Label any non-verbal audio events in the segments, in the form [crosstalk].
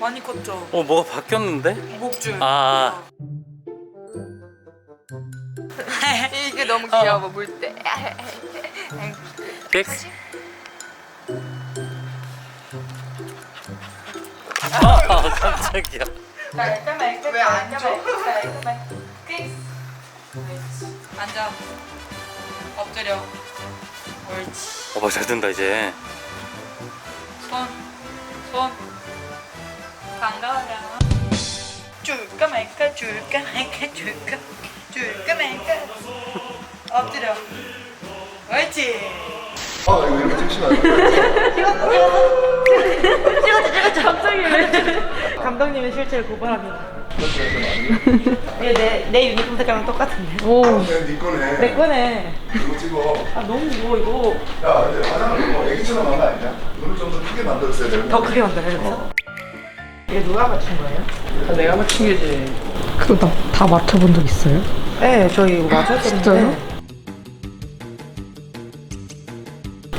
많이 컸죠. 어 뭐가 바뀌었는데? 목줄. 아 [laughs] 이게 너무 귀여워 물때 객스 아 [laughs] 깜짝이야 왜안 줘? 앉아. 엎드려. 옳지. 어봐 잘 된다 이제 손. 손. 반가워라. 줄까 말까 줄까 말까 줄까 줄까 말까 엎드려. 옳지. 아 이거 이렇게 찍시면 안 돼요? 감독님의 실체를 고발합니다. 이게 내, 내 유니폼 색깔랑 똑같은데. 그냥 네 거네 내 거네. 이거 찍어 아 너무 무거워 이거. 야 근데 화장을 뭐 애기처럼 한 거 아니냐? 눈을 좀 더 크게 만들었어야 되는데 더 크게 만들어야 돼. 이게 누가 맞춘 거예요? 내가 맞춘 게지. 그거 다, 다 맞춰본 적 있어요? 네, 저희 이거 맞췄었는데. 진짜요?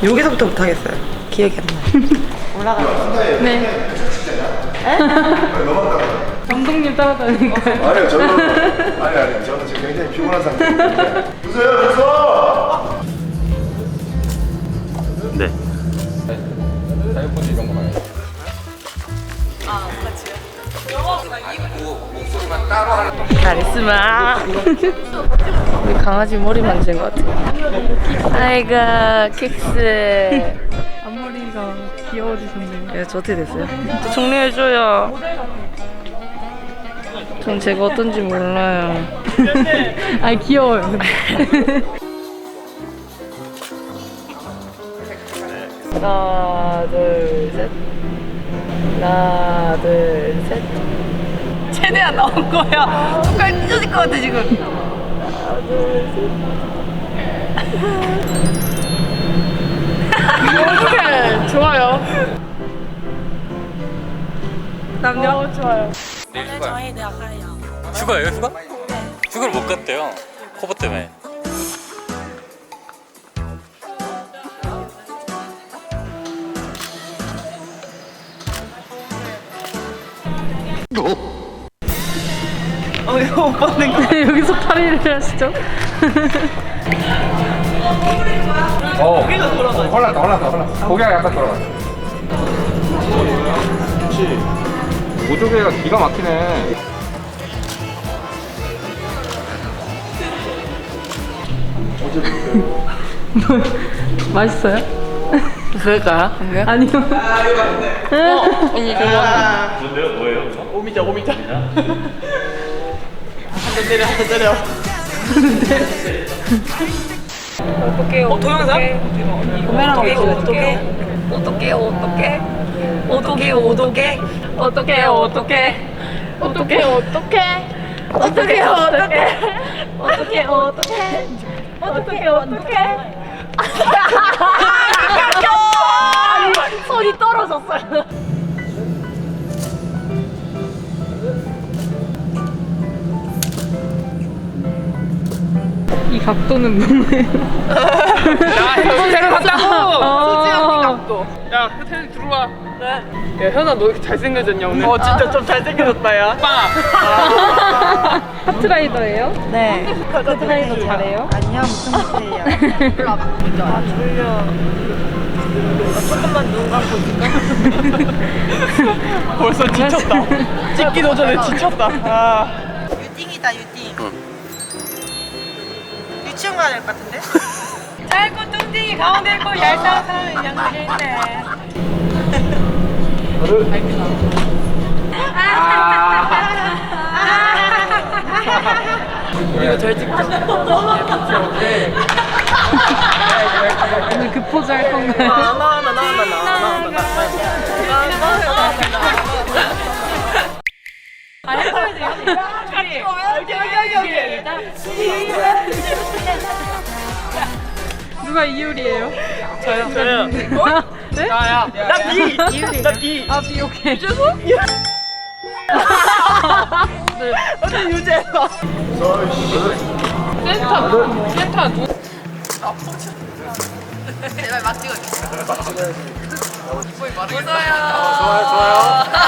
여기서부터 못하겠어요. 기억이 안 나요. [laughs] 올라가. 네. 감독님 따라다니까요. 아니요 저는 [laughs] 아니 아니 저는 지금 굉장히 피곤한 상태인데 주세요 주세요 네 다이어트 이런 거 말이 카리스마. 우리 강아지 머리 만진 것 같아. 아이고, 킥스. 앞머리가 귀여워지셨네요. 예, 저 어떻게 됐어요? 저 정리해줘요. 전 제가 어떤지 몰라요. [laughs] 아 귀여워요. 하나, 둘, 셋. 하나, 둘, 셋. 최대한 나온 거야. 손가락 찢어질 것 같아, 지금. 어떡해. 좋아요. 남녀? 좋아요. 내일 휴가요 휴가예요 휴가? 휴가를 못 갔대요 코보 때문에 어, 이거 오빠는 [laughs] 여기서 탈의를 하시죠? 어. 올랐다 올랐다 올랐다. 고개가 약간 돌아갔어. 그렇지. 모조개가 기가 막히네. [laughs] 맛있어요? 그럴까요? 아니요. 언니 좋아 뭔데요 뭐예요? 오미자 오미자. 한대 때려 한대 때려. 어떡해, 어 동영상? 카메라가 어떡해 어떡해. 어떡해 어떡해, 어떡해. 어떡해, 어떡해. 어떡해, 어떡해. 어떡해, 어떡해. 어떡해, 어떡해. 어떡해, 어떡해. 어떡해, 어떡해. 아니, 손이 떨어졌어요. 각도는 뭐예요? 야, 헤어스타일을 샀다고! 어. 각도. 야, 호텔 들어와. 네. 야, 현아, 너 이렇게 잘생겨졌냐, 오늘? 어 진짜 좀 잘생겨졌다 야. 빵! 카트라이더예요? 네. 카트라이더 잘해요? 아니야 무슨 못해요. [laughs] 아 졸려. 나 조금만 눈 감고 있을까? 벌써 지쳤다. [laughs] 찍기도 전에 지쳤다. 아. 유띵이다 유띵. 유치원 가야 될 것 같은데? 짧고 뚱띵이 가운데 있고 얄쌍한 사람이 양쪽에 있네. 이거 잘 찍자. 오늘 그 포즈 할 건가요? 누가 이효리예요? 저요. 저요. 네? 야, 야. 나 B. 나 B. 아, 비 오케이. 언니 유재석. 센터, 센터 누 제발 막 찍어주세요 좋아요 좋아요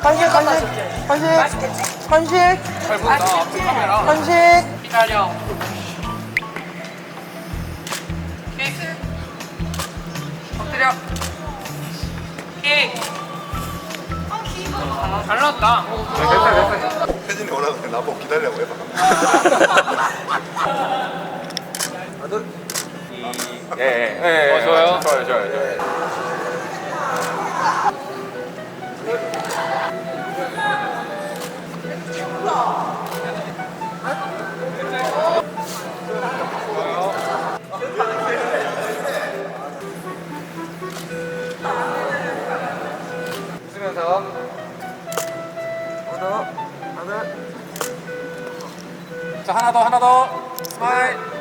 간식 간식 간식 간식. 잘 본다. 앞에 카메라 간식. 기다려. 엎드려. 킥. 잘 나왔다. 됐어 됐어 혜진이 오라고 나보고 기다리라고 해봐. [laughs] 예예 어, 웃으면서 하나 하나 자 하나 더 하나 더. 스마일